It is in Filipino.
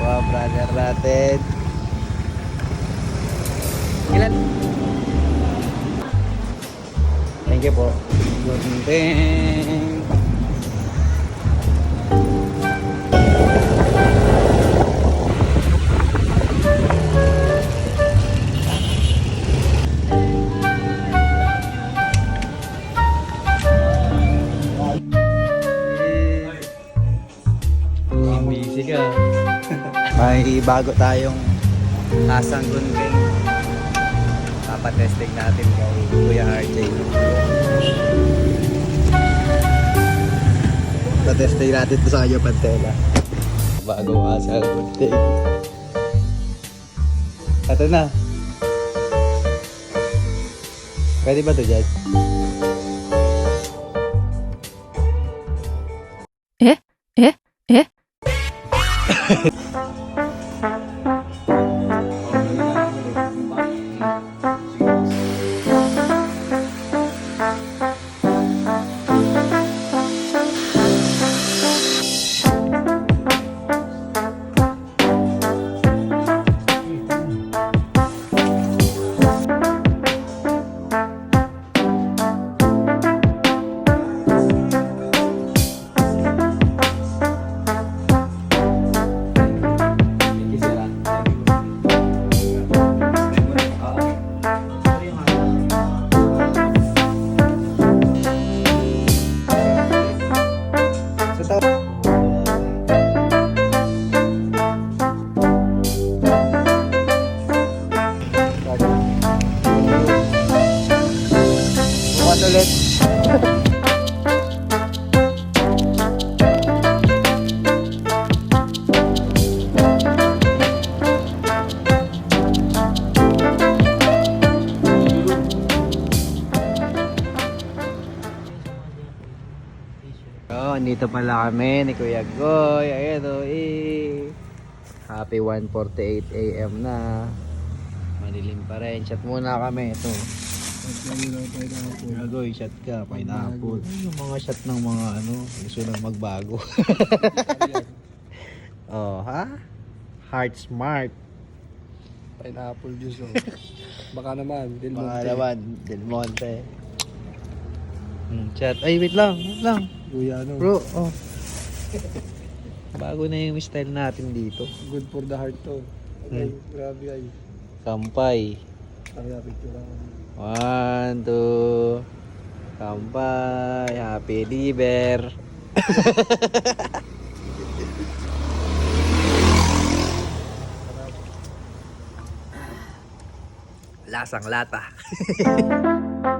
po, brother natin. Ilan? Thank you po. Gunting. Mukhang May bago tayong asang gunting. Papatesting natin kay Kuya RJ. Patesting natin to sa kanya pantela. Bagong asang gunting. Ito na. Pwede ba to dyan? Eh? Eh? Eh? ulit. Oh, andito pala kami ni Kuya Goy. Ayan o, eh. Happy 1.48 a.m. na. Madilim pa rin. Chat muna kami. Ito. Kuya Goy, chat ka. Pineapple. Ay, yung mga chat ng mga ano, gusto nang magbago. oh, ha? Heart smart. Pineapple juice oh. Baka naman, Del Monte. laman, Del Monte. Hmm, chat. Ay, wait lang. Wait lang. Kuya ano, Bro, oh. Bago na yung style natin dito. good for the heart to. Okay, Hmm. grabe ay. Kampay. Kaya picture lang. One, two. Kampay. Happy liver. Lasang lata.